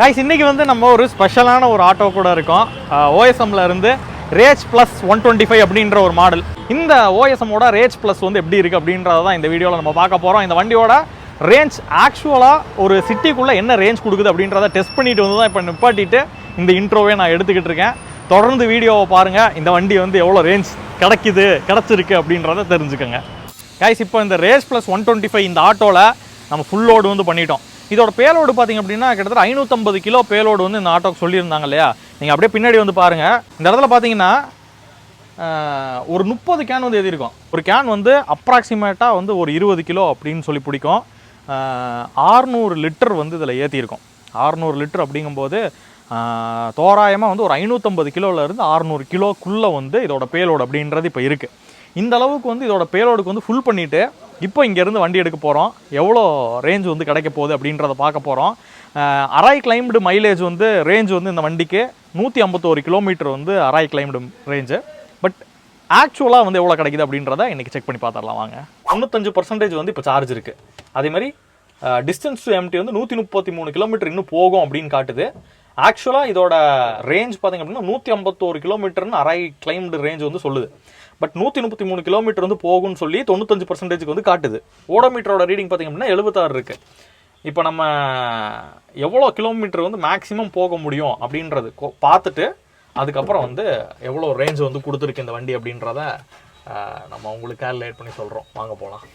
Guys இன்றைக்கி வந்து நம்ம ஒரு ஸ்பெஷலான ஒரு ஆட்டோ கூட இருக்கோம். ஓஎஸ்எம்ல இருந்து Rage plus one twenty five அப்படின்ற ஒரு மாடல் இந்த ஓஎஸ்எம்மோட ரேஜ் ப்ளஸ் வந்து எப்படி இருக்குது அப்படின்றத தான் இந்த வீடியோவில் நம்ம பார்க்க போகிறோம் இந்த வண்டியோட ரேஞ்ச் ஆக்சுவலாக ஒரு சிட்டிக்குள்ளே என்ன ரேஞ்ச் கொடுக்குது அப்படின்றத டெஸ்ட் பண்ணிட்டு வந்து தான் இப்போ நிப்பாட்டிட்டு இந்த இன்ட்ரோவே நான் எடுத்துக்கிட்டு இருக்கேன். தொடர்ந்து வீடியோவை பாருங்கள் இந்த வண்டி வந்து எவ்வளோ ரேஞ்ச் கிடைக்குது கிடச்சிருக்கு அப்படின்றத தெரிஞ்சுக்கோங்க. கைஸ் இப்போ இந்த Rage plus one twenty five இந்த ஆட்டோவில் நம்ம ஃபுல் லோடு வந்து பண்ணிட்டோம். இதோட பேலோடு பார்த்தீங்க அப்படின்னா கிட்டத்தட்ட ஐநூற்றம்பது கிலோ பேலோடு வந்து இந்த ஆட்டோக்கு சொல்லியிருந்தாங்க இல்லையா? நீங்கள் அப்படியே பின்னாடி வந்து பாருங்கள் இந்த இடத்துல பார்த்தீங்கன்னா ஒரு முப்பது கேன் வந்து எழுதியிருக்கோம் ஒரு கேன் வந்து அப்ராக்சிமேட்டாக வந்து ஒரு இருபது கிலோ அப்படின்னு சொல்லி பிடிக்கும். ஆறுநூறு லிட்டர் வந்து இதில் ஏற்றியிருக்கோம் ஆறுநூறு லிட்டர் அப்படிங்கும்போது தோராயமாக வந்து ஒரு ஐநூற்றம்பது கிலோவிலேருந்து ஆறுநூறு கிலோக்குள்ளே வந்து இதோட பேலோடு அப்படின்றது இப்போ இருக்குது இந்த அளவுக்கு வந்து இதோட பேலோடுக்கு வந்து ஃபுல் பண்ணிவிட்டு இப்போ இங்கேருந்து வண்டி எடுக்க போகிறோம் எவ்வளோ ரேஞ்ச் வந்து கிடைக்க போகுது அப்படின்றத பார்க்க போகிறோம் அராய் கிளைம்டு மைலேஜ் வந்து ரேஞ்ச் வந்து இந்த வண்டிக்கு நூற்றி ஐம்பத்தோரு கிலோமீட்டர் வந்து அராய் கிளைம்டு ரேஞ்சு பட் ஆக்சுவலாக வந்து எவ்வளோ கிடைக்குது அப்படின்றத இன்றைக்கி செக் பண்ணி பார்த்துடலாம் வாங்க. தொண்ணூத்தஞ்சு பர்சன்டேஜ் வந்து இப்போ சார்ஜ் இருக்குது அதே மாதிரி டிஸ்டன்ஸ் டு எம்டி வந்து நூற்றி முப்பத்தி மூணு கிலோமீட்டர் இன்னும் போகும் அப்படின்னு காட்டுது. ஆக்சுவலாக இதோட ரேஞ்ச் பார்த்தீங்க அப்படின்னா நூற்றி ஐம்பத்தோரு கிலோமீட்டர்னு அரை கிளைம்டு ரேஞ்ச் வந்து சொல்லுது. பட் நூற்றி முப்பத்தி மூணு கிலோமீட்டர் வந்து போகும்னு சொல்லி தொண்ணூத்தஞ்சு பர்சன்டேஜுக்கு வந்து காட்டுது. ஓடோமீட்டரோட ரீடிங் பார்த்திங்க அப்படின்னா எழுபத்தாறு இருக்குது இப்போ நம்ம எவ்வளோ கிலோமீட்டர் வந்து மேக்ஸிமம் போக முடியும் அப்படின்றது பார்த்துட்டு அதுக்கப்புறம் வந்து எவ்வளோ ரேஞ்ச் வந்து கொடுத்துருக்கு இந்த வண்டி அப்படின்றத நம்ம உங்களுக்கு கேல்குலேட் பண்ணி சொல்கிறோம் வாங்க போகலாம்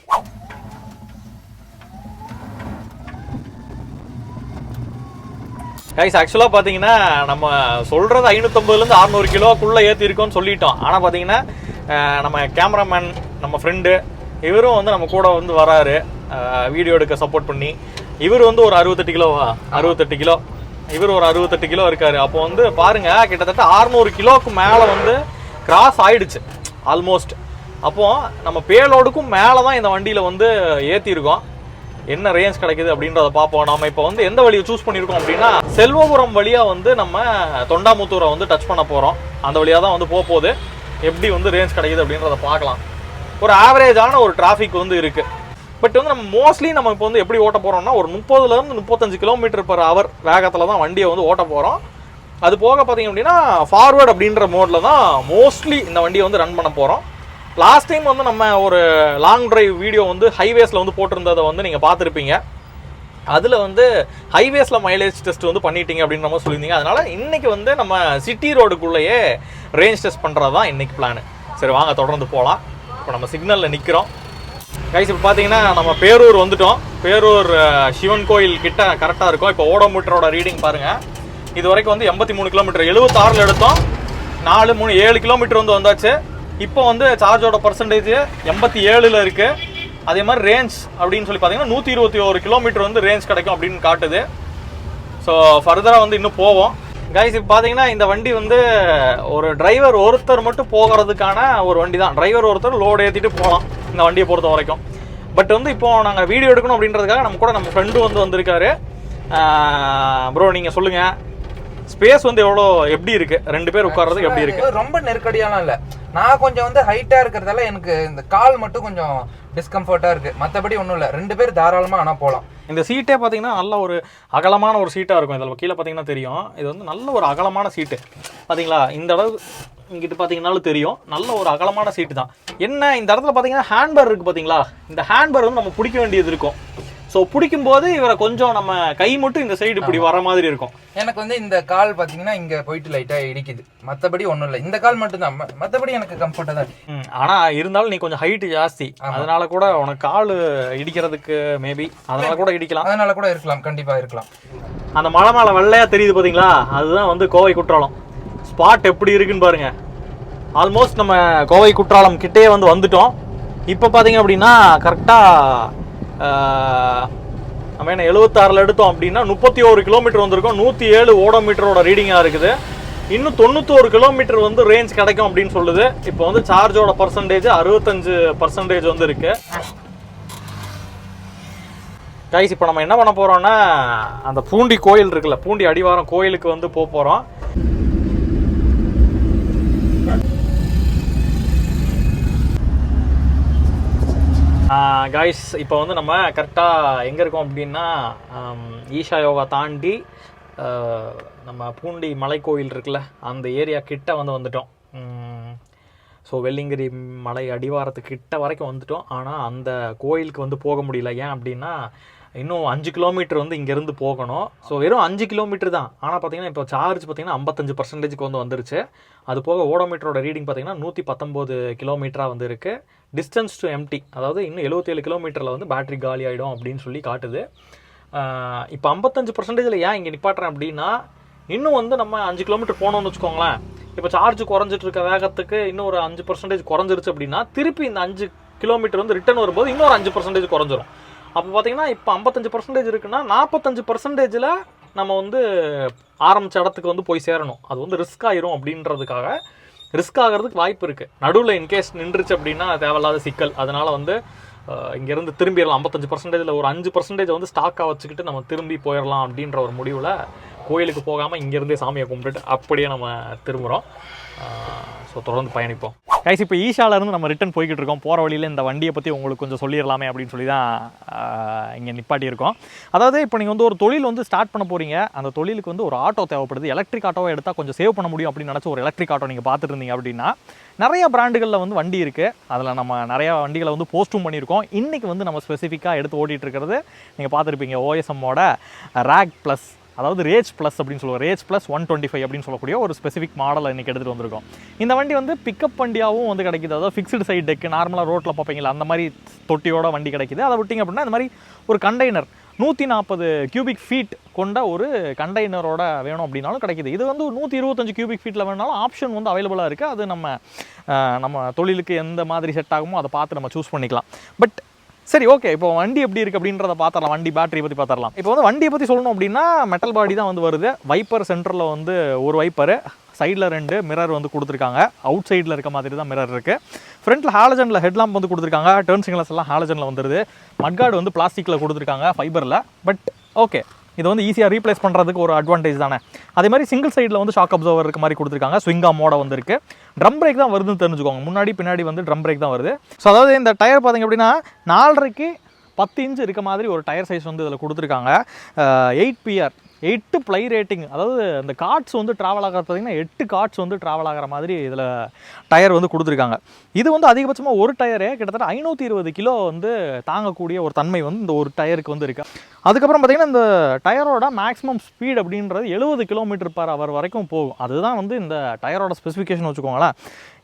கைஸ் ஆக்சுவலாக பார்த்தீங்கன்னா நம்ம சொல்கிறது ஐநூற்றம்பதுலேருந்து அறநூறு கிலோக்குள்ளே ஏற்றிருக்கோம்னு சொல்லிட்டோம். ஆனால் பார்த்தீங்கன்னா நம்ம கேமராமேன் நம்ம ஃப்ரெண்டு இவரும் வந்து நம்ம கூட வந்து வராரு. வீடியோ எடுக்க சப்போர்ட் பண்ணி. இவர் வந்து ஒரு அறுபத்தெட்டு கிலோவா அறுபத்தெட்டு கிலோ. இவர் ஒரு அறுபத்தெட்டு கிலோ இருக்காரு. அப்போ வந்து பாருங்க கிட்டத்தட்ட அறுநூறு கிலோவுக்கு மேலே வந்து கிராஸ் ஆயிடுச்சு. ஆல்மோஸ்ட் அப்போ நம்ம பேலோடுக்கும் மேலே தான் இந்த வண்டியில் வந்து ஏற்றிருக்கோம் என்ன ரேஞ்ச் கிடைக்குது அப்படின்றத பார்ப்போம். நம்ம இப்போ வந்து எந்த வழியை சூஸ் பண்ணியிருக்கோம் அப்படின்னா செல்வபுரம் வழியாக வந்து நம்ம தொண்டாமுத்தூரை வந்து டச் பண்ண போகிறோம் அந்த வழியாக தான் வந்து போக போகுது. எப்படி வந்து ரேஞ்ச் கிடைக்குது அப்படின்றத பார்க்கலாம். ஒரு ஆவரேஜான ஒரு டிராஃபிக் வந்து இருக்குது பட் வந்து நம்ம மோஸ்ட்லி நம்ம இப்போ வந்து எப்படி ஓட்ட போகிறோம்னா ஒரு முப்பதுலேருந்து முப்பத்தஞ்சு கிலோமீட்டர் பர் ஹவர் வேகத்தில் தான் வண்டியை வந்து ஓட்ட போகிறோம் அது போக பார்த்தீங்க அப்படின்னா ஃபார்வர்ட் அப்படின்ற மோடில் தான் மோஸ்ட்லி இந்த வண்டியை வந்து ரன் பண்ண போகிறோம் லாஸ்ட் டைம் வந்து நம்ம ஒரு லாங் டிரைவ் வீடியோ வந்து ஹைவேஸில் வந்து போட்டிருந்ததை வந்து நீங்கள் பார்த்துருப்பீங்க. அதில் வந்து ஹைவேஸில் மைலேஜ் டெஸ்ட் வந்து பண்ணிட்டீங்க அப்படின்ற மாதிரி சொல்லியிருந்தீங்க. அதனால இன்னைக்கு வந்து நம்ம சிட்டி ரோடுக்குள்ளேயே ரேஞ்ச் டெஸ்ட் பண்ணுறது தான் இன்றைக்கி பிளான் சரி வாங்க தொடர்ந்து போகலாம் இப்போ நம்ம சிக்னலில் நிற்கிறோம் கைஸ் இப்போ பார்த்தீங்கன்னா நம்ம பேரூர் வந்துட்டோம். பேரூர் சிவன் கோயில் கிட்ட கரெக்டாக இருக்கும். இப்போ ஓடோமீட்டரோட ரீடிங் பாருங்கள் இது வரைக்கும் வந்து எண்பத்தி மூணு கிலோமீட்டர் எழுபத்தாறில் எடுத்தோம். நாலு மூணு ஏழு கிலோமீட்டர் வந்து வந்தாச்சு. இப்போ வந்து சார்ஜோட பர்சன்டேஜ் எண்பத்தி ஏழில் இருக்குது அதே மாதிரி ரேஞ்ச் அப்படின்னு சொல்லி பார்த்தீங்கன்னா நூற்றி இருபத்தி ஒரு கிலோமீட்டர் வந்து ரேஞ்ச் கிடைக்கும் அப்படின்னு காட்டுது. ஸோ ஃபர்தராக வந்து இன்னும் போவோம். கைஸ் இப்போ பார்த்தீங்கன்னா இந்த வண்டி வந்து ஒரு டிரைவர் ஒருத்தர் மட்டும் போகிறதுக்கான ஒரு வண்டி தான். டிரைவர் ஒருத்தர் லோடு ஏற்றிட்டு போகலாம் இந்த வண்டியை பொறுத்த வரைக்கும். பட் வந்து இப்போ நாங்கள் வீடியோ எடுக்கணும் அப்படின்றதுக்காக நம்ம கூட நம்ம ஃப்ரெண்டு வந்து வந்திருக்காரு. ப்ரோ நீங்கள் சொல்லுங்கள் ஸ்பேஸ் வந்து எவ்வளோ எப்படி இருக்கு? ரெண்டு பேர் உட்கார்றதுக்கு எப்படி இருக்கு? ரொம்ப நெருக்கடியான இல்லை. நான் கொஞ்சம் வந்து ஹைட்டாக இருக்கிறதால எனக்கு இந்த கால் மட்டும் கொஞ்சம் டிஸ்கம்ஃபர்ட்டாக இருக்குது மற்றபடி ஒன்றும் இல்லை. ரெண்டு பேர் தாராளமாக ஆனால் போகலாம் இந்த சீட்டே பார்த்தீங்கன்னா நல்ல ஒரு அகலமான ஒரு சீட்டாக இருக்கும். இதில் கீழே பார்த்தீங்கன்னா தெரியும். இது வந்து நல்ல ஒரு அகலமான சீட்டு பார்த்தீங்களா இந்த அளவு இங்கிட்டு பார்த்தீங்கன்னாலும் தெரியும். நல்ல ஒரு அகலமான சீட்டு தான். என்ன? இந்த இடத்துல பார்த்தீங்கன்னா ஹேண்ட்பேர் இருக்குது பார்த்தீங்களா இந்த ஹேண்ட்பேர் வந்து நம்ம பிடிக்க வேண்டியது இருக்கும். ஸோ பிடிக்கும்போது இவரை கொஞ்சம் நம்ம கை மட்டும் இந்த சைடு இப்படி வர மாதிரி இருக்கும். எனக்கு வந்து இந்த கால் பாத்தீங்கன்னா இங்க போயிட்டு லைட்டா இடிக்குது. மத்தபடி ஒண்ணும் இல்ல. இந்த கால் மட்டும் தான் மத்தபடி எனக்கு கம்ஃபர்ட்டா தான் இருக்கு. ம், ஆனா இருந்தாலும் நீ கொஞ்சம் ஹைட் ஜாஸ்தி. அதனால கூட உனக்கு கால் இடிக்கிறதுக்கு மேபி அதனால கூட இடிக்கலாம். அதனால கூட இருக்கலாம். கண்டிப்பா இருக்கலாம். அந்த மலை மேலே வெள்ளையா தெரியுது பாத்தீங்களா? அதுதான் வந்து கோவை குற்றாலம். ஸ்பாட் எப்படி இருக்குன்னு பாருங்க. ஆல்மோஸ்ட் நம்ம கோவை குற்றாலம் கிட்டே வந்து வந்துட்டோம். இப்போ பார்த்தீங்க அப்படின்னா கரெக்டாக நம்ம என்ன எழுபத்தாறில் எடுத்தோம் அப்படின்னா முப்பத்தி ஒரு கிலோமீட்டர் வந்திருக்கோம். நூற்றி ஏழு ஓடோமீட்டரோட ரீடிங்காக இருக்குது. இன்னும் தொண்ணூத்தோரு கிலோமீட்டர் வந்து ரேஞ்ச் கிடைக்கும் அப்படின்னு சொல்லுது. இப்போ வந்து சார்ஜோட பர்சன்டேஜ் அறுபத்தஞ்சு பர்சன்டேஜ் வந்து இருக்கு. கைஸ் இப்போ நம்ம என்ன பண்ண போறோம்னா அந்த பூண்டி கோயில் இருக்குல்ல பூண்டி அடிவாரம் கோயிலுக்கு வந்து போக போறோம். கைஸ் இப்போ வந்து நம்ம கரெக்டாக எங்கே இருக்கோம் அப்படின்னா ஈஷா யோகா தாண்டி நம்ம பூண்டி மலைக்கோயில் இருக்குல்ல அந்த ஏரியா கிட்ட வந்து வந்துட்டோம். ஸோ வெள்ளிங்கிரி மலை அடிவாரத்து கிட்ட வரைக்கும் வந்துட்டோம். ஆனால் அந்த கோயிலுக்கு வந்து போக முடியல. ஏன் அப்படின்னா இன்னும் அஞ்சு கிலோமீட்டர் வந்து இங்கேருந்து போகணும். ஸோ வெறும் அஞ்சு கிலோமீட்டர் தான். ஆனால் பார்த்தீங்கன்னா இப்போ சார்ஜ் பார்த்தீங்கன்னா ஐம்பத்தஞ்சு பர்சன்டேஜுக்கு வந்து வந்துருச்சு. அது போக ஓடோமீட்டரோட ரீடிங் பார்த்தீங்கன்னா நூற்றி பத்தொம்போது கிலோமீட்டராக வந்து இருக்கு டிஸ்டன்ஸ் டு எம்டி அதாவது இன்னும் எழுபத்தேழு கிலோமீட்டரில் வந்து பேட்டரி காலி ஆகிடும் அப்படின்னு சொல்லி காட்டுது. இப்போ ஐம்பத்தஞ்சு பர்சன்டேஜில் ஏன் இங்கே நிப்பாட்டுறேன் அப்படின்னா இன்னும் வந்து நம்ம அஞ்சு கிலோமீட்டர் போனோம்னு வச்சுக்கோங்களேன். இப்போ சார்ஜ் குறைஞ்சிட்டு இருக்க வேகத்துக்கு இன்னும் ஒரு அஞ்சு பர்சன்டேஜ் குறைஞ்சிருச்சு அப்படின்னா திருப்பி இந்த அஞ்சு கிலோமீட்டர் வந்து ரிட்டர்ன் வரும்போது இன்னொரு அஞ்சு பர்சன்டேஜ் குறைஞ்சிரும். அப்போ பார்த்தீங்கன்னா இப்போ ஐம்பத்தஞ்சு பர்சன்டேஜ் இருக்குன்னா நாற்பத்தஞ்சு பர்சன்டேஜில் நம்ம வந்து ஆரம்பிச்ச இடத்துக்கு வந்து போய் சேரணும். அது வந்து ரிஸ்க் ஆயிரும் அப்படின்றதுக்காக ரிஸ்க் ஆகிறதுக்கு வாய்ப்பு இருக்குது நடுவில் இன்கேஸ் நின்றுச்சு அப்படின்னா தேவையில்லாத சிக்கல். அதனால் வந்து இங்கேருந்து திரும்பிடலாம். ஐம்பத்தஞ்சு பர்சன்டேஜில் ஒரு அஞ்சு பர்சன்டேஜ் வந்து ஸ்டாக்காக வச்சுக்கிட்டு நம்ம திரும்பி போயிடலாம் அப்படின்ற ஒரு முடிவில் கோயிலுக்கு போகாமல் இங்கேருந்தே சாமியை கும்பிட்டுட்டு அப்படியே நம்ம திரும்புகிறோம் ஸோ தொடர்ந்து பயணிப்போம். கைஸ் இப்போ ஈஷாலேருந்து நம்ம ரிட்டன் போய்கிட்டு இருக்கோம். போகிற வழியில் இந்த வண்டியை பற்றி உங்களுக்கு கொஞ்சம் சொல்லிடலாமே அப்படின்னு சொல்லி தான் இங்கே நிப்பாட்டியிருக்கோம் அதாவது இப்போ நீங்கள் வந்து ஒரு தொழில் வந்து ஸ்டார்ட் பண்ண போகிறீங்க அந்த தொழிலுக்கு வந்து ஒரு ஆட்டோ தேவைப்படுது. எலக்ட்ரிக் ஆட்டோவை எடுத்தால் கொஞ்சம் சேவ் பண்ண முடியும் அப்படின்னு நினச்ச ஒரு எலக்ட்ரிக் ஆட்டோ நீங்கள் பார்த்துட்டு இருந்தீங்க அப்படின்னா நிறைய பிராண்டுகளில் வந்து வண்டி இருக்குது அதில் நம்ம நிறையா வண்டிகளை வந்து போஸ்ட்டும் பண்ணியிருக்கோம். இன்றைக்கி வந்து நம்ம ஸ்பெசிஃபிக்காக எடுத்து ஓட்டிகிட்டு இருக்கிறது நீங்கள் பார்த்துருப்பீங்க ஓஎஸ்எம்மோட ரேக் ப்ளஸ் அதாவது ரேஜ் ப்ளஸ் அப்படின்னு சொல்லுவோம். Rage plus one twenty five அப்படின்னு சொல்லக்கூடிய ஒரு ஸ்பெசிஃபிக் மாடலை இன்றைக்கி எடுத்துகிட்டு வந்திருக்கோம். இந்த வண்டி வந்து பிக்கப் வண்டியாகவும் வந்து கிடைக்குது. அதாவது ஃபிக்ஸ்டு சைட் டெக்கு நார்மலாக ரோட்டில் பார்ப்பீங்களா அந்த மாதிரி தொட்டியோட வண்டி கிடைக்குது. அதை விட்டிங்க அப்படின்னா இந்த மாதிரி ஒரு கண்டெய்னர் நூற்றி நாற்பது கியூபிக் ஃபீட் கொண்ட ஒரு கண்டெய்னரோட வேணும் அப்படின்னாலும் கிடைக்குது. இது வந்து நூற்றி இருபத்தஞ்சு கியூபிக் ஃபீட்டில் வேணாலும் ஆப்ஷன் வந்து அவைலபிளாக இருக்குது அது நம்ம நம்ம தொழிலுக்கு எந்த மாதிரி செட் ஆகுமோ அதை பார்த்து நம்ம சூஸ் பண்ணிக்கலாம். பட் சரி ஓகே இப்போ வண்டி எப்படி இருக்குது அப்படின்றத பார்த்துடலாம் வண்டி பேட்டரி பற்றி பார்த்துடலாம் இப்போ வந்து வண்டியை பற்றி சொல்லணும் அப்படின்னா மெட்டல் பாடி தான் வந்து வருது. வைப்பர் சென்டரில் வந்து ஒரு வைப்பரு சைடில் ரெண்டு மிரர் வந்து கொடுத்துருக்காங்க. அவுட் சைடில் இருக்க மாதிரி தான் மிரர் இருக்குது ஃப்ரண்ட்டில் ஹாலஜனில் ஹெட்லாம்ப் வந்து கொடுத்துருக்காங்க. டேர்ன் சிக்னல்ஸ் எல்லாம் ஹாலஜனில் வந்துருது. மட்கார்டு வந்து பிளாஸ்டிக்கில் கொடுத்துருக்காங்க ஃபைபரில் பட் ஓகே இது வந்து ஈஸியாக ரீப்ளேஸ் பண்ணுறதுக்கு ஒரு அட்வான்டேஜ் தானே. அதே மாதிரி சிங்கிள் சைடில் வந்து ஷாக் அப்சர்வர் இருக்க மாதிரி கொடுத்துருக்காங்க. ஸ்விங்கா மோட வந்திருக்கு. ட்ரம் பிரேக் தான் வருதுன்னு தெரிஞ்சுக்கோங்க. முன்னாடி பின்னாடி வந்து ட்ரம் பிரேக் தான் வருது. ஸோ அதாவது இந்த டயர் பார்த்தீங்க அப்படின்னா நாலரைக்கு பத்து இன்ச்சு இருக்க மாதிரி ஒரு டயர் சைஸ் வந்து இதில் கொடுத்துருக்காங்க. எயிட் பிஆர் எட்டு ப்ளை ரேட்டிங் அதாவது அந்த கார்ட்ஸ் வந்து ட்ராவல் ஆகிற பார்த்தீங்கன்னா எட்டு கார்ட்ஸ் வந்து ட்ராவல் ஆகிற மாதிரி இதில் டயர் வந்து கொடுத்துருக்காங்க. இது வந்து அதிகபட்சமாக ஒரு டயரே கிட்டத்தட்ட ஐநூற்றி இருபது கிலோ வந்து தாங்கக்கூடிய ஒரு தன்மை வந்து இந்த ஒரு டயருக்கு வந்து இருக்குது அதுக்கப்புறம் பார்த்தீங்கன்னா இந்த டயரோட மேக்ஸிமம் ஸ்பீட் அப்படின்றது எழுபது கிலோமீட்டர் பர் அவர் வரைக்கும் போகும். அதுதான் வந்து இந்த டயரோட ஸ்பெசிஃபிகேஷன் வச்சுக்கோங்களேன்.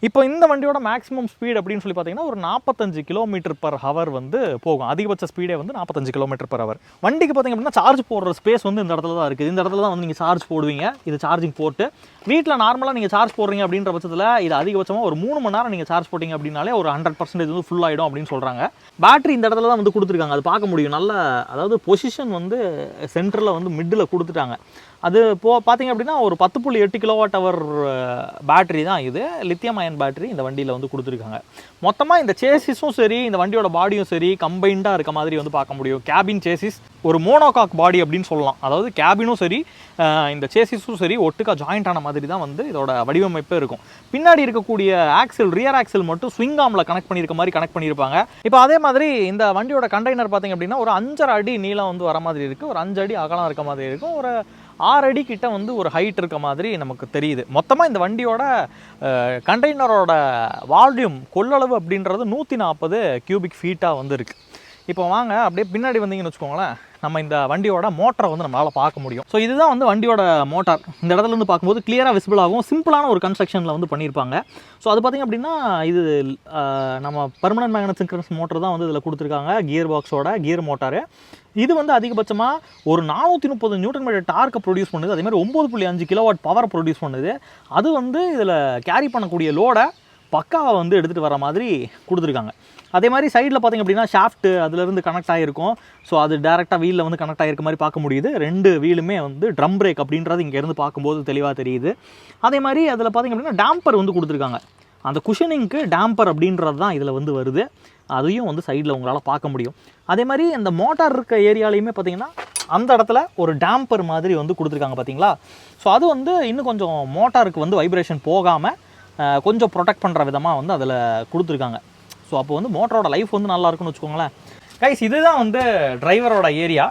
இப்போ இந்த வண்டியோட மேக்ஸிமம் ஸ்பீட் அப்படின்னு சொல்லி பார்த்தீங்கன்னா ஒரு நாற்பத்தஞ்சு கிலோமீட்டர் பர் ஹவர் வந்து போகும். அதிகபட்ச ஸ்பீடே வந்து நாற்பத்தஞ்சு கிலோமீட்டர் பர் ஹவர் வண்டிக்கு பார்த்தீங்க அப்படின்னா சார்ஜ் போடுற ஸ்பேஸ் வந்து இந்த இடத்துல தான் இருக்குது. இந்த இடத்துல தான் வந்து நீங்கள் சார்ஜ் போடுவீங்க. இது சார்ஜிங் போட்டு வீட்டில் நார்மலாக நீங்கள் சார்ஜ் போடுறீங்க அப்படின்ற பட்சத்தில் இது அதிகபட்சமாக ஒரு மூணு மணி நேரம் நீங்கள் சார்ஜ் போட்டிங்க அப்படின்னாலே ஒரு ஹண்ட்ரட் பர்சன்டேஜ் வந்து ஃபுல் ஆகிடும் அப்படின்னு சொல்கிறாங்க பேட்டரி இந்த இடத்துல தான் வந்து கொடுத்துருக்காங்க. அது பார்க்க முடியும். நல்ல அதாவது பொசிஷன் வந்து சென்டரில் வந்து மிட்டில் கொடுத்துட்டாங்க. அது போ பார்த்தீங்க அப்படின்னா ஒரு பத்து புள்ளி எட்டு கிலோவாட் அவர் பேட்டரி தான் இது. லித்தியம் அயன் பேட்டரி இந்த வண்டியில் வந்து கொடுத்துருக்காங்க. மொத்தமாக இந்த சேசிஸும் சரி இந்த வண்டியோட பாடியும் சரி கம்பைண்டாக இருக்க மாதிரி வந்து பார்க்க முடியும். கேபின் சேசிஸ் ஒரு மோனோகாக் பாடி அப்படின்னு சொல்லலாம். அதாவது கேபினும் சரி இந்த சேசிஸும் சரி ஒட்டுக்கா ஜாயிண்ட் ஆன மாதிரி மாதிரி தான் வந்து இதோட வடிவமைப்பே இருக்கும். பின்னாடி இருக்கக்கூடிய ஆக்சில் ரியர் ஆக்சில் மட்டும் ஸ்விங் ஆமில் கனெக்ட் பண்ணியிருக்க மாதிரி கனெக்ட் பண்ணியிருப்பாங்க இப்போ அதே மாதிரி இந்த வண்டியோட கண்டெய்னர் பார்த்தீங்க அப்படின்னா ஒரு அஞ்சரை அடி நீளம் வந்து வர மாதிரி இருக்குது ஒரு அஞ்சு அடி அகலம் இருக்க மாதிரி இருக்கும் ஒரு ஆறு அடி கிட்ட வந்து ஒரு ஹைட் இருக்க மாதிரி நமக்கு தெரியுது. மொத்தமாக இந்த வண்டியோட கண்டெய்னரோட வால்யூம் கொள்ளளவு அப்படின்றது நூற்றி நாற்பது கியூபிக் ஃபீட்டாக வந்து இருக்குது இப்போ வாங்க அப்படியே பின்னாடி வந்தீங்கன்னு வச்சுக்கோங்களேன். நம்ம இந்த வண்டியோட மோட்டரை வந்து நம்மளால் பார்க்க முடியும். ஸோ இதுதான் வந்து வண்டியோட மோட்டார் இந்த இடத்துல இருந்து பார்க்கும்போது கிளியராக விசிபிள் ஆகும் சிம்பிளான ஒரு கன்ஸ்ட்ரக்ஷனில் வந்து பண்ணியிருப்பாங்க. ஸோ அது பார்த்திங்க அப்படின்னா இது நம்ம பர்மனன்ட் மேக்னட் சிங்க்ரன்ஸ் மோட்டர் தான் வந்து இதில் கொடுத்துருக்காங்க கியர் பாக்ஸோட கியர் மோட்டாரு இது வந்து அதிகபட்சமாக ஒரு நானூற்றி முப்பது நியூட்டன் மீட்டர் டார்க்கை ப்ரொடியூஸ் பண்ணுது அதேமாதிரி ஒம்பது புள்ளி அஞ்சு கிலோவாட் பவரை ப்ரொடியூஸ் பண்ணுது. அது வந்து இதில் கேரி பண்ணக்கூடிய லோடை பக்காவை வந்து எடுத்துகிட்டு வர மாதிரி கொடுத்துருக்காங்க. அதே மாதிரி சைடில் பார்த்தீங்க அப்படின்னா ஷாஃப்ட்டு அதுலேருந்து கனெக்ட் ஆகிருக்கும் ஸோ அது டேரெக்டாக வீலில் வந்து கனெக்ட் ஆகிருக்க மாதிரி பார்க்க முடியுது. ரெண்டு வீலுமே வந்து ட்ரம் பிரேக் அப்படின்றது இங்கேருந்து பார்க்கும்போது தெளிவாக தெரியுது. அதே மாதிரி அதில் பார்த்திங்க அப்படின்னா டேம்பர் வந்து கொடுத்துருக்காங்க. அந்த குஷனிங்க்கு டேம்பர் அப்படின்றது தான் இதில் வந்து வருது. அதையும் வந்து சைடில் உங்களால் பார்க்க முடியும். அதே மாதிரி அந்த மோட்டார் இருக்க ஏரியாலையுமே பார்த்திங்கன்னா அந்த இடத்துல ஒரு டேம்பர் மாதிரி வந்து கொடுத்துருக்காங்க பார்த்தீங்களா ஸோ அது வந்து இன்னும் கொஞ்சம் மோட்டாருக்கு வந்து வைப்ரேஷன் போகாமல் கொஞ்சம் ப்ரொடெக்ட் பண்ணுற விதமாக வந்து அதில் கொடுத்துருக்காங்க. ஸோ அப்போ வந்து மோட்டரோட லைஃப் வந்து நல்லாயிருக்குன்னு வச்சுக்கோங்களேன். கைஸ் இதுதான் வந்து டிரைவரோட ஏரியா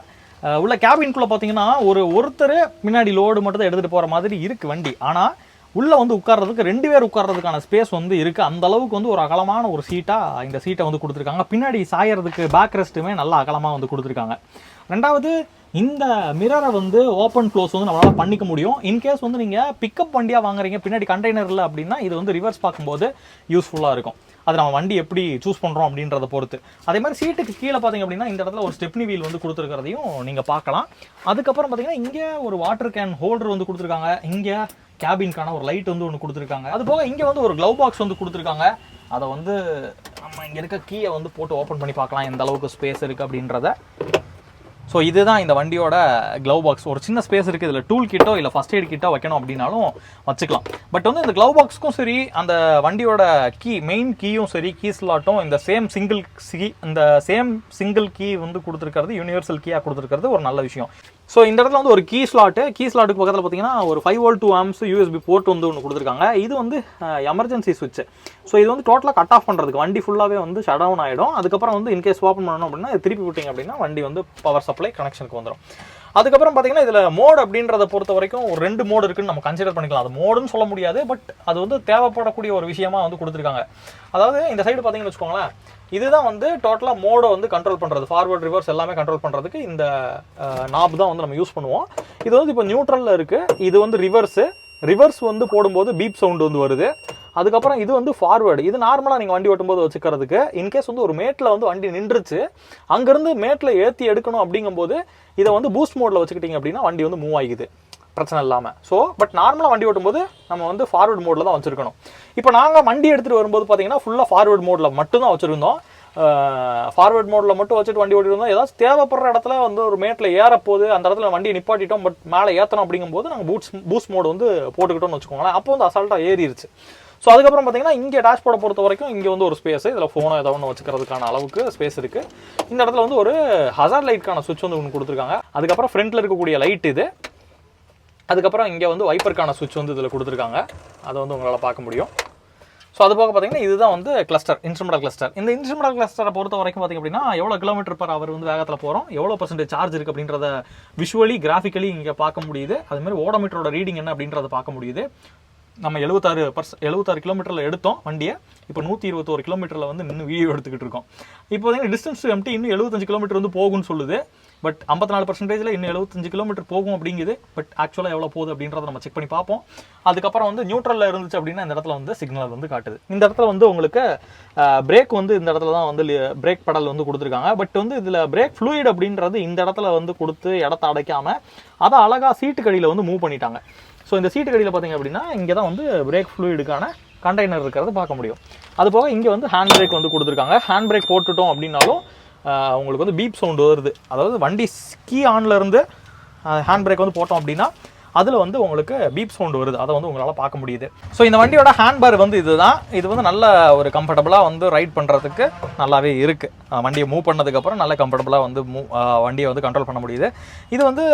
உள்ள கேபின்குள்ளே பார்த்தீங்கன்னா ஒரு ஒருத்தர் முன்னாடி லோடு மட்டும் தான் எடுத்துகிட்டு போகிற மாதிரி இருக்குது வண்டி. ஆனால் உள்ளே வந்து உட்கார்றதுக்கு ரெண்டு பேர் உட்கார்றதுக்கான ஸ்பேஸ் வந்து இருக்குது அந்த அளவுக்கு வந்து ஒரு அகலமான ஒரு சீட்டாக இந்த சீட்டை வந்து கொடுத்துருக்காங்க. பின்னாடி சாயறதுக்கு பேக் ரெஸ்ட்டுமே நல்லா அகலமாக வந்து கொடுத்துருக்காங்க. ரெண்டாவது இந்த மிரரை வந்து ஓப்பன் க்ளோஸ் வந்து நம்மளால் பண்ணிக்க முடியும். இன்கேஸ் வந்து நீங்கள் பிக்கப் வண்டியாக வாங்குறீங்க பின்னாடி கண்டெய்னரில் அப்படின்னா இது வந்து ரிவர்ஸ் பார்க்கும்போது யூஸ்ஃபுல்லாக இருக்கும். அது நம்ம வண்டி எப்படி சூஸ் பண்ணுறோம் அப்படின்றத பொறுத்து. அதே மாதிரி சீட்டுக்கு கீழே பார்த்தீங்க அப்படின்னா இந்த இடத்துல ஒரு ஸ்டெப்னி வீல் வந்து கொடுத்துருக்கிறதையும் நீங்கள் பார்க்கலாம். அதுக்கப்புறம் பார்த்தீங்கன்னா இங்கே ஒரு வாட்டர் கேன் ஹோல்டர் வந்து கொடுத்துருக்காங்க. இங்கே கேபின்கான ஒரு லைட் வந்து ஒன்று கொடுத்துருக்காங்க. அது போக இங்கே வந்து ஒரு க்ளவ் பாக்ஸ் வந்து கொடுத்துருக்காங்க. அதை வந்து நம்ம இங்கே இருக்க கீயை வந்து போட்டு ஓப்பன் பண்ணி பார்க்கலாம். எந்த அளவுக்கு ஸ்பேஸ் இருக்குது அப்படின்றத. ஸோ இதுதான் இந்த வண்டியோட க்ளவ் பாக்ஸ் ஒரு சின்ன ஸ்பேஸ் இருக்குது இதில் டூல் கிட்டோ இல்லை ஃபஸ்ட் எய்ட் கிட்டோ வைக்கணும் அப்படின்னாலும் வச்சுக்கலாம். பட் வந்து இந்த க்ளவ் பாக்ஸ்க்கும் சரி அந்த வண்டியோட கீ மெயின் கீயும் சரி கீ ஸ்லாட்டும் இந்த சேம் சிங்கிள் கீ இந்த சேம் சிங்கிள் கீ வந்து கொடுத்துருக்கிறது யூனிவர்சல் கீயாக கொடுத்துருக்கிறது ஒரு நல்ல விஷயம். ஸோ இந்த இடத்துல வந்து ஒரு கீ ஸ்லாட்டு கீ ஸ்லாட்டுக்கு பக்கத்தில் பார்த்தீங்கன்னா ஒரு five volt two amps USB port வந்து ஒன்று கொடுத்துருக்காங்க. இது வந்து எமர்ஜென்சி சுவிட்ச் ஸோ இது வந்து டோட்டலாக கட் ஆஃப் பண்ணுறதுக்கு வண்டி ஃபுல்லாகவே வந்து ஷட் டவுன் ஆகிடும் அதுக்கப்புறம் வந்து இன்கேஸ் ஓப்பன் பண்ணணும் அப்படின்னா திருப்பி விட்டீங்க அப்படின்னா வண்டி வந்து பவர் சப்ளை கனெக்ஷனுக்கு வந்துடும் அதுக்கப்புறம் பார்த்தீங்கன்னா இதில் மோட் அப்படின்றத பொறுத்த வரைக்கும் ஒரு ரெண்டு மோடு இருக்குன்னு நம்ம கன்சிடர் பண்ணிக்கலாம். அது மோடுன்னு சொல்ல முடியாது பட் அது வந்து தேவைப்படக்கூடிய ஒரு விஷயமா வந்து கொடுத்துருக்காங்க. அதாவது இந்த சைடு பார்த்தீங்கன்னு வச்சுக்கோங்களேன் இதுதான் வந்து டோட்டலாக மோடை வந்து கண்ட்ரோல் பண்ணுறது ஃபார்வர்ட் ரிவர்ஸ் எல்லாமே கண்ட்ரோல் பண்ணுறதுக்கு இந்த நாப் தான் வந்து நம்ம யூஸ் பண்ணுவோம். இது வந்து இப்போ நியூட்ரலில் இருக்குது இது வந்து ரிவர்ஸு ரிவர்ஸ் வந்து போடும்போது பீப் சவுண்டு வந்து வருது. அதுக்கப்புறம் இது வந்து ஃபார்வேர்டு இது நார்மலாக நீங்கள் வண்டி ஓட்டும்போது வச்சுக்கிறதுக்கு இன்கேஸ் வந்து ஒரு மேட்டில் வந்து வண்டி நின்றுச்சு அங்கேருந்து மேட்டில் ஏற்றி எடுக்கணும் அப்படிங்கும்போது இதை வந்து பூஸ்ட் மோடில் வச்சுக்கிட்டிங்க அப்படின்னா வண்டி வந்து மூவ் ஆகிக்குது பிரச்சனை இல்லாமல் ஸோ பட் நார்மலாக வண்டி ஓட்டும்போது நம்ம வந்து ஃபார்வர்ட் மோடில் தான் வச்சுருக்கணும். இப்போ நாங்கள் வண்டி எடுத்துகிட்டு வரும்போது பார்த்தீங்கன்னா ஃபுல்லாக ஃபார்வர்ட் மோடில் மட்டும்தான் வச்சுருந்தோம். ஃபார்வர்ட் மோடில் மட்டும் வச்சுட்டு வண்டி ஓட்டிட்டு இருந்தோம் ஏதாவது தேவைப்படுற இடத்துல வந்து ஒரு மேட்டில் ஏறப்போது அந்த இடத்துல வண்டியை நிப்பாட்டிட்டோம் பட் மேலே ஏற்றணும் அப்படிங்கும்போது நாங்கள் பூட்ஸ் பூஸ்ட் மோடு வந்து போட்டுக்கிட்டோம்னு வச்சுக்கோங்களேன். அப்போ வந்து அசால்ட்டாக ஏறிடுச்சு ஸோ அதுக்கப்புறம் பார்த்தீங்கன்னா இங்கே டேஷ்போர்டை பொறுத்த வரைக்கும் இங்கே வந்து ஒரு ஸ்பேஸ் இதில் ஃபோனோ ஏதோ ஒன்று வச்சுக்கிறதுக்கான அளவுக்கு ஸ்பேஸ் இருக்குது இந்த இடத்துல வந்து ஒரு ஹசார் லைட்க்கான சுவிட்ச் வந்து ஒன்று கொடுத்துருக்காங்க. அதுக்கப்புறம் ஃப்ரண்ட்டில் இருக்கக்கூடிய லைட் இது. அதுக்கப்புறம் இங்கே வந்து வைப்பருக்கான சுவிட்ச் வந்து இதில் கொடுத்துருக்காங்க. அதை வந்து உங்களால் பார்க்க முடியும். ஸோ அது போக பார்த்தீங்கன்னா இதுதான் வந்து கிளஸ்டர் இன்ஸ்ட்ருமெண்டல் கிளஸ்டர் இந்த இன்ஸ்ட்ருமெண்டல் கிளஸ்டரை பொறுத்த வரைக்கும் பார்த்தீங்க அப்படின்னா எவ்வளோ கிலோமீட்டர் பர் அவர் வந்து வேகத்தில் போகிறோம் எவ்வளோ பர்சன்டேஜ் சார்ஜ் இருக்குது அப்படின்றத விஷுவலி கிராஃபிக்கலி இங்கே பார்க்க முடியுது. அது மாதிரி ஓடோமீட்டரோட ரீடிங் என்ன அப்படின்றத பார்க்க முடியுது. நம்ம எழுபத்தாறு பர்ஸ் எழுபத்தாறு கிலோமீட்டரில் எடுத்தோம் வண்டியை இப்போ நூற்றி இருபத்தோரு கிலோமீட்டரில் வந்து நின்று வீடியோ எடுத்துக்கிட்டு இருக்கோம். இப்போ பார்த்தீங்கன்னா டிஸ்டன்ஸ் எம்டி இன்னும் எழுபத்தஞ்சு கிலோமீட்டர் வந்து போகும்னு சொல்லுது. பட் ஐம்பத்தி நாலு பர்சன்டேஜில் இன்னும் எழுபத்தஞ்சு கிலோமீட்டர் போகும் அப்படிங்குது. பட் ஆக்சுவலாக எவ்வளோ போகுது அப்படின்றத நம்ம செக் பண்ணி பார்ப்போம். அதுக்கப்புறம் வந்து நியூட்ரலில் இருந்துச்சு அப்படின்னா இந்த இடத்துல வந்து சிக்னல் வந்து காட்டுது. இந்த இடத்துல வந்து உங்களுக்கு பிரேக் வந்து இந்த இடத்துல தான் வந்து பிரேக் படல் வந்து கொடுத்துருக்காங்க. பட் வந்து இதில் பிரேக் ஃப்ளூயிட் அப்படின்றது இந்த இடத்துல வந்து கொடுத்து இடத்த அடைக்காமல் அதை அழகாக சீட்டு கடியில் வந்து மூவ் பண்ணிட்டாங்க. ஸோ இந்த சீட்டு கடியில் பார்த்தீங்க அப்படின்னா இங்கே தான் வந்து பிரேக் ஃப்ளூயிடுக்கான கண்டெய்னர் இருக்கிறத பார்க்க முடியும். அது போக இங்கே வந்து ஹேண்ட் பிரேக் வந்து கொடுத்துருக்காங்க. ஹேண்ட் பிரேக் போட்டுட்டோம் அப்படின்னாலும் உங்களுக்கு வந்து பீப் சவுண்டு வருது. அதாவது வண்டி கீ ஆன்ல இருந்து ஹேண்ட் பிரேக் வந்து போட்டோம் அப்படின்னா அதில் வந்து உங்களுக்கு பீப் சவுண்டு வருது. அதை வந்து உங்களால் பார்க்க முடியுது. ஸோ இந்த வண்டியோட ஹேண்ட் பார் வந்து இதுதான். இது வந்து நல்ல ஒரு கம்ஃபர்டபுளாக வந்து ரைட் பண்ணுறதுக்கு நல்லாவே இருக்குது வண்டியை மூவ் பண்ணதுக்கப்புறம் நல்ல கம்ஃபர்டபுளாக வந்து மூ வண்டியை வந்து கண்ட்ரோல் பண்ண முடியுது. இது வந்து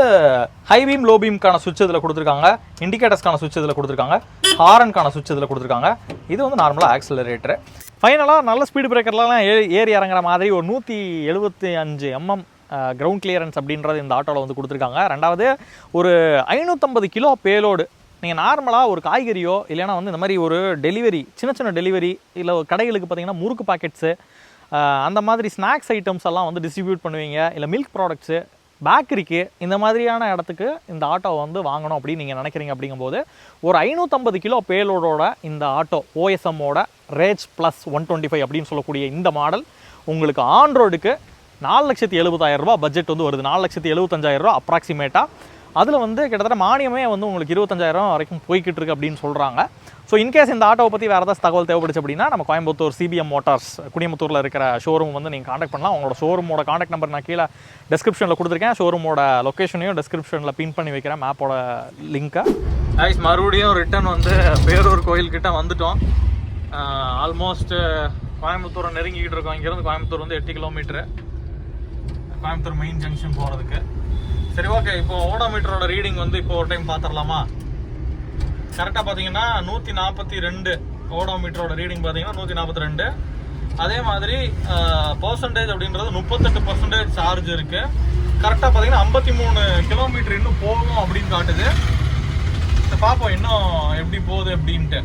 ஹை பீம் லோ பீம்க்கான சுவிட்ச் இதில் கொடுத்துருக்காங்க. இண்டிகேட்டர்ஸ்க்கான சுவிட்ச் இதில் கொடுத்துருக்காங்க. ஹாரனுக்கான சுவிட்ச் இதில் கொடுத்துருக்காங்க. இது வந்து நார்மலாக ஆக்சிலரேட்டரு ஃபைனலாக நல்ல ஸ்பீடு பிரேக்கர்லாம் ஏ- ஏறி இறங்குற மாதிரி ஒரு நூற்றி எழுபத்தி அஞ்சு எம்எம் கிரவுண்ட் கிளியரன்ஸ் அப்படின்றது இந்த ஆட்டோவில் வந்து கொடுத்துருக்காங்க. ரெண்டாவது ஒரு ஐநூற்றம்பது கிலோ பேலோடு நீங்கள் நார்மலாக ஒரு காய்கறியோ இல்லைன்னா வந்து இந்த மாதிரி ஒரு டெலிவரி சின்ன சின்ன டெலிவரி இல்லை கடைகளுக்கு பார்த்தீங்கன்னா முறுக்கு பாக்கெட்ஸு அந்த மாதிரி ஸ்நாக்ஸ் ஐட்டம்ஸ் எல்லாம் வந்து டிஸ்ட்ரிபியூட் பண்ணுவீங்க இல்லை மில்க் ப்ராடக்ட்ஸு பேக்கரிக்கு இந்த மாதிரியான இடத்துக்கு இந்த ஆட்டோ வந்து வாங்கணும் அப்படின்னு நீங்கள் நினைக்கிறீங்க அப்படிங்கும்போது ஒரு ஐநூற்றம்பது கிலோ பேலோடோட இந்த auto ஓஎஸ்எம்மோட Rage plus one twenty five அப்படின்னு சொல்லக்கூடிய இந்த மாடல் உங்களுக்கு ஆன் ரோடுக்கு நாலு லட்சத்தி எழுபதாயிரம் ரூபா பட்ஜெட் வந்து வருது. நாலு லட்சத்தி எழுபத்தஞ்சாயிரம் ரூபா அப்ராக்சிமேட்டாக அதில் வந்து கிட்டத்தட்ட மானியமே வந்து உங்களுக்கு இருபத்தஞ்சாயிரம் வரைக்கும் போய்கிட்டு இருக்கு அப்படின்னு சொல்கிறாங்க ஸோ இன்கேஸ் இந்த ஆட்டோவை பற்றி வேறு ஏதாவது தகவல் தேவைப்படுச்சு அப்படின்னா நம்ம கோயம்புத்தூர் சிபிஎம் மோட்டார்ஸ் குடியமுத்தூரில் இருக்கிற ஷோரூம் வந்து நீங்கள் காண்டாக்ட் பண்ணலாம். அவங்களோட ஷோரூமோட காண்டாக்ட் நம்பர் நான் கீழே டிஸ்கிரிப்ஷனில் கொடுத்துருக்கேன். ஷோரூமோட லொக்கேஷனையும் டிஸ்கிரிப்ஷனில் பின் பண்ணி வைக்கிறேன் மேப்போட லிங்க்கை ஐஸ் மறுபடியும் ரிட்டர்ன் வந்து பேரூர் கோயில்கிட்ட வந்துட்டோம். ஆல்மோஸ்ட் கோயம்புத்தூரை நெருங்கிக்கிட்டு இருக்கோம். இங்கேருந்து கோயம்புத்தூர் வந்து எட்டு கிலோமீட்டரு கோயம்புத்தூர் மெயின் ஜங்ஷன் போகிறதுக்கு சரி ஓகே இப்போ ஓடோமீட்டரோட ரீடிங் வந்து இப்போ ஒரு டைம் பார்த்துடலாமா? கரெக்டாக பார்த்தீங்கன்னா நூற்றி நாற்பத்தி ரெண்டு ஓடோமீட்டரோட ரீடிங் பார்த்தீங்கன்னா நூற்றி நாற்பத்தி ரெண்டு. அதே மாதிரி பர்சன்டேஜ் அப்படின்றது முப்பத்தெட்டு பர்சன்டேஜ் சார்ஜ் இருக்குது கரெக்டாக பார்த்தீங்கன்னா ஐம்பத்தி மூணு கிலோமீட்டர் இன்னும் போகும் அப்படின்னு காட்டுது. சரி, பார்ப்போம் இன்னும் எப்படி போகுது அப்படின்ட்டு.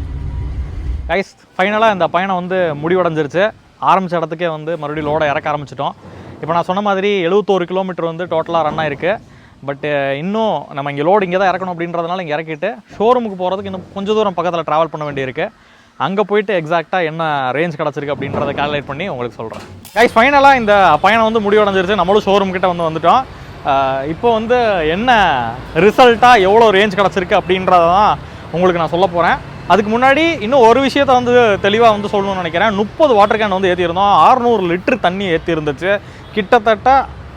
கைஸ் ஃபைனலாக இந்த பயணம் வந்து முடிவடைஞ்சிருச்சு. ஆரம்பித்த இடத்துக்கே வந்து மறுபடியும் லோடை இறக்க ஆரம்பிச்சிட்டோம். இப்போ நான் சொன்ன மாதிரி எழுபத்தோரு கிலோமீட்டர் வந்து டோட்டலாக ரன் ஆயிருக்கு. பட்டு இன்னும் நம்ம இங்கே லோடு இங்கே தான் இறக்கணும் அப்படின்றதுனால இங்கே இறக்கிட்டு ஷோரூமுக்கு போகிறதுக்கு இன்னும் கொஞ்சம் தூரம் பக்கத்தில் ட்ராவல் பண்ண வேண்டியிருக்கு. அங்கே போயிட்டு எக்ஸாக்டாக என்ன ரேஞ்ச் கிடச்சிருக்கு அப்படின்றத கால்குலேட் பண்ணி உங்களுக்கு சொல்கிறேன் கைஸ் ஃபைனலாக இந்த பயணம் வந்து முடிவடைஞ்சிருச்சு. நம்மளும் ஷோரூம் கிட்டே வந்து வந்துட்டோம். இப்போ வந்து என்ன ரிசல்ட்டாக எவ்வளோ ரேஞ்ச் கிடச்சிருக்கு அப்படின்றத தான் உங்களுக்கு நான் சொல்ல போகிறேன் அதுக்கு முன்னாடி இன்னும் ஒரு விஷயத்த வந்து தெளிவாக வந்து சொல்லணும்னு நினைக்கிறேன். முப்பது வாட்டர் கேன் வந்து ஏற்றிருந்தோம் 600 லிட்டர் தண்ணி ஏற்றி இருந்துச்சு கிட்டத்தட்ட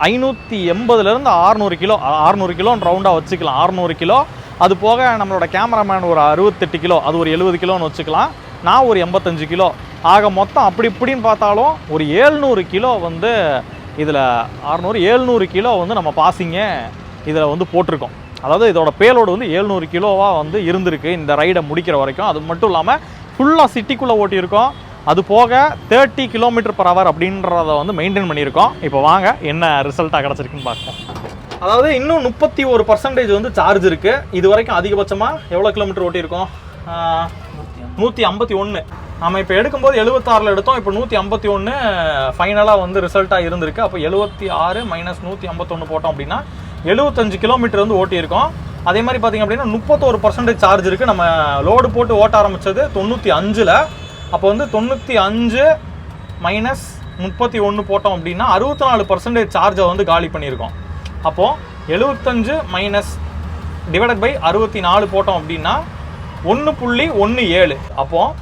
ஐநூற்றி எண்பதுலேருந்து அறுநூறு கிலோ அறுநூறு கிலோன்னு ரவுண்டாக வச்சுக்கலாம். அறுநூறு கிலோ. அது போக நம்மளோட கேமராமேன் ஒரு அறுபத்தெட்டு கிலோ அது ஒரு எழுபது கிலோன்னு வச்சுக்கலாம். நான் ஒரு எண்பத்தஞ்சு கிலோ. ஆக மொத்தம் அப்படி இப்படின்னு பார்த்தாலும் ஒரு ஏழ்நூறு கிலோ வந்து இதில் அறநூறு ஏழ்நூறு கிலோ வந்து நம்ம பாசிங்கே இதில் வந்து போட்டிருக்கோம். அதாவது இதோட பேலோடு வந்து ஏழ்நூறு கிலோவாக வந்து இருந்திருக்கு இந்த ரைடை முடிக்கிற வரைக்கும். அது மட்டும் இல்லாமல் ஃபுல்லாக சிட்டிக்குள்ளே ஓட்டியிருக்கோம். அது போக தேர்ட்டி கிலோமீட்டர் பர் ஹவர் அப்படின்றத வந்து மெயின்டைன் பண்ணியிருக்கோம். இப்போ வாங்க என்ன ரிசல்ட்டாக கிடச்சிருக்குன்னு பார்ப்போம். அதாவது இன்னும் முப்பத்தி ஒரு பர்சன்டேஜ் வந்து சார்ஜ் இருக்குது இது வரைக்கும் அதிகபட்சமாக எவ்வளோ கிலோமீட்டர் ஓட்டியிருக்கோம்? நூற்றி ஐம்பத்தி ஒன்று நம்ம இப்போ எடுக்கும்போது எழுபத்தாறில் எடுத்தோம். இப்போ நூற்றி ஐம்பத்தி ஒன்று ஃபைனலாக வந்து ரிசல்ட்டாக இருந்திருக்கு. அப்போ எழுபத்தி ஆறு மைனஸ் நூற்றி ஐம்பத்தொன்று போட்டோம் அப்படின்னா எழுபத்தஞ்சு கிலோமீட்டர் வந்து ஓட்டியிருக்கோம். அதே மாதிரி பார்த்தீங்க அப்படின்னா முப்பத்தோரு பர்சன்டேஜ் சார்ஜ் இருக்குது நம்ம லோடு போட்டு ஓட்ட ஆரம்பித்தது தொண்ணூற்றி அஞ்சில். அப்போ வந்து தொண்ணூற்றி அஞ்சு மைனஸ் முப்பத்தி ஒன்று போட்டோம் அப்படின்னா அறுபத்தி நாலு பர்சன்டேஜ் சார்ஜை வந்து காலி பண்ணியிருக்கோம். அப்போது எழுபத்தஞ்சு மைனஸ் டிவைடட் பை அறுபத்தி நாலு போட்டோம் அப்படின்னா ஒன்று புள்ளி ஒன்று ஏழு. அப்போது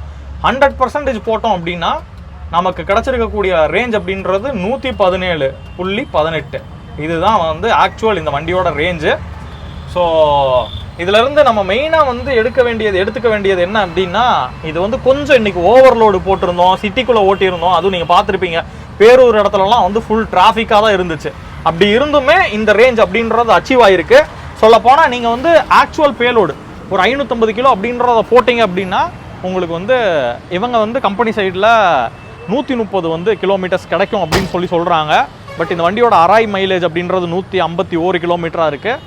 ஹண்ட்ரட் பர்சன்டேஜ் போட்டோம் அப்படின்னா நமக்கு கிடச்சிருக்கக்கூடிய ரேஞ்ச் அப்படின்றது நூற்றி பதினேழு புள்ளி பதினெட்டு. இதுதான் வந்து ஆக்சுவல் இந்த வண்டியோட ரேஞ்சு ஸோ இதிலிருந்து நம்ம மெயினாக வந்து எடுக்க வேண்டியது எடுத்துக்க வேண்டியது என்ன அப்படின்னா இது வந்து கொஞ்சம் இன்னைக்கு ஓவர்லோடு போட்டிருந்தோம் சிட்டிக்குள்ளே ஓட்டியிருந்தோம் அதுவும் நீங்கள் பார்த்துருப்பீங்க. பேரூர் இடத்துலலாம் வந்து ஃபுல் டிராஃபிக்காக தான் இருந்துச்சு. அப்படி இருந்துமே இந்த ரேஞ்ச் அப்படின்றது அச்சீவ் ஆயிருக்கு. சொல்லப்போனால் நீங்கள் வந்து ஆக்சுவல் பேலோடு ஒரு ஐநூற்றம்பது கிலோ அப்படின்றத போட்டிங்க அப்படின்னா உங்களுக்கு வந்து இவங்க வந்து கம்பெனி சைடில் நூற்றி முப்பது வந்து கிலோமீட்டர்ஸ் கிடைக்கும் அப்படின்னு சொல்லி சொல்கிறாங்க பட் இந்த வண்டியோட அராய் மைலேஜ் அப்படின்றது நூற்றி ஐம்பத்தி ஓரு கிலோமீட்டராக இருக்குது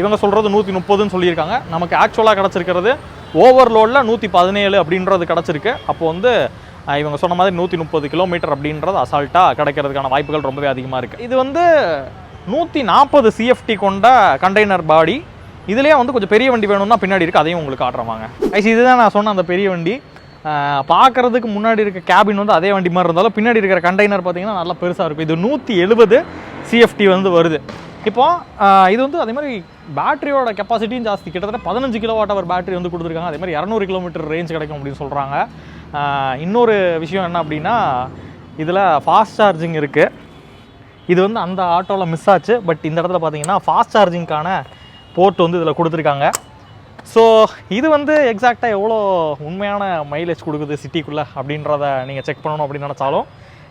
இவங்க சொல்கிறது நூற்றி முப்பதுன்னு சொல்லியிருக்காங்க. நமக்கு ஆக்சுவலாக கிடச்சிருக்கிறது ஓவர்லோடில் நூற்றி பதினேழு அப்படின்றது கிடச்சிருக்கு. அப்போ வந்து இவங்க சொன்ன மாதிரி நூற்றி முப்பது கிலோமீட்டர் அப்படின்றது அசால்ட்டாக கிடைக்கிறதுக்கான வாய்ப்புகள் ரொம்பவே அதிகமாக இருக்குது இது வந்து நூற்றி நாற்பது சிஎஃப்டி கொண்ட கண்டெய்னர் பாடி இதுலேயே வந்து கொஞ்சம் பெரிய வண்டி வேணும்னா பின்னாடி இருக்குது அதையும் உங்களுக்கு காட்டுறவாங்க ஐசி இதுதான் நான் சொன்ன அந்த பெரிய வண்டி. பார்க்குறதுக்கு முன்னாடி இருக்க கேபின் வந்து அதே வண்டி மாதிரி இருந்தாலும் பின்னாடி இருக்கிற கண்டெய்னர் பார்த்தீங்கன்னா நல்லா பெருசாக இருக்கும். இது நூற்றி எழுபது சிஎஃப்டி வந்து வருது. இப்போது இது வந்து அதே மாதிரி பேட்டரியோட கெப்பாசிட்டியும் ஜாஸ்தி. கிட்டத்தட்ட பதினஞ்சு கிலோவாட் அவர் பேட்டரி வந்து கொடுத்துருக்காங்க. அதே மாதிரி இரநூறு கிலோமீட்டர் ரேஞ்ச் கிடைக்கும் அப்படின்னு சொல்கிறாங்க இன்னொரு விஷயம் என்ன அப்படின்னா இதில் ஃபாஸ்ட் சார்ஜிங் இருக்குது இது வந்து அந்த ஆட்டோவில் மிஸ் ஆச்சு. பட் இந்த இடத்துல பார்த்தீங்கன்னா ஃபாஸ்ட் சார்ஜிங்க்கான போர்ட் வந்து இதில் கொடுத்துருக்காங்க. ஸோ இது வந்து எக்ஸாக்டாக எவ்வளோ உண்மையான மைலேஜ் கொடுக்குது சிட்டிக்குள்ளே அப்படின்றத நீங்கள் செக் பண்ணணும் அப்படின்னு நினச்சாலும்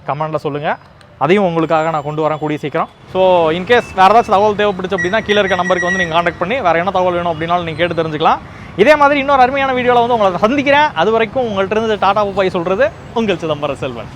கமெண்டில் சொல்லுங்கள் அதையும் உங்களுக்காக நான் கொண்டு வரேன் கூடிய சீக்கிரம். ஸோ இன்கேஸ் வேறு ஏதாச்சும் தகவல் தேவைப்படுச்சு அப்படின்னா கீழே இருக்க நம்பருக்கு வந்து நீங்கள் காண்டாக்ட் பண்ணி வேறு என்ன தகவல் வேணும் அப்படின்னாலும் நீங்கள் கேட்டு தெரிஞ்சுக்கலாம். இதே மாதிரி இன்னொரு அருமையான வீடியோவில் வந்து உங்களை சந்திக்கிறேன். அது வரைக்கும் உங்கள்கிட்ட இருந்து டாடா பாய் சொல்கிறது உங்கள் சிதம்பர செல்வன்.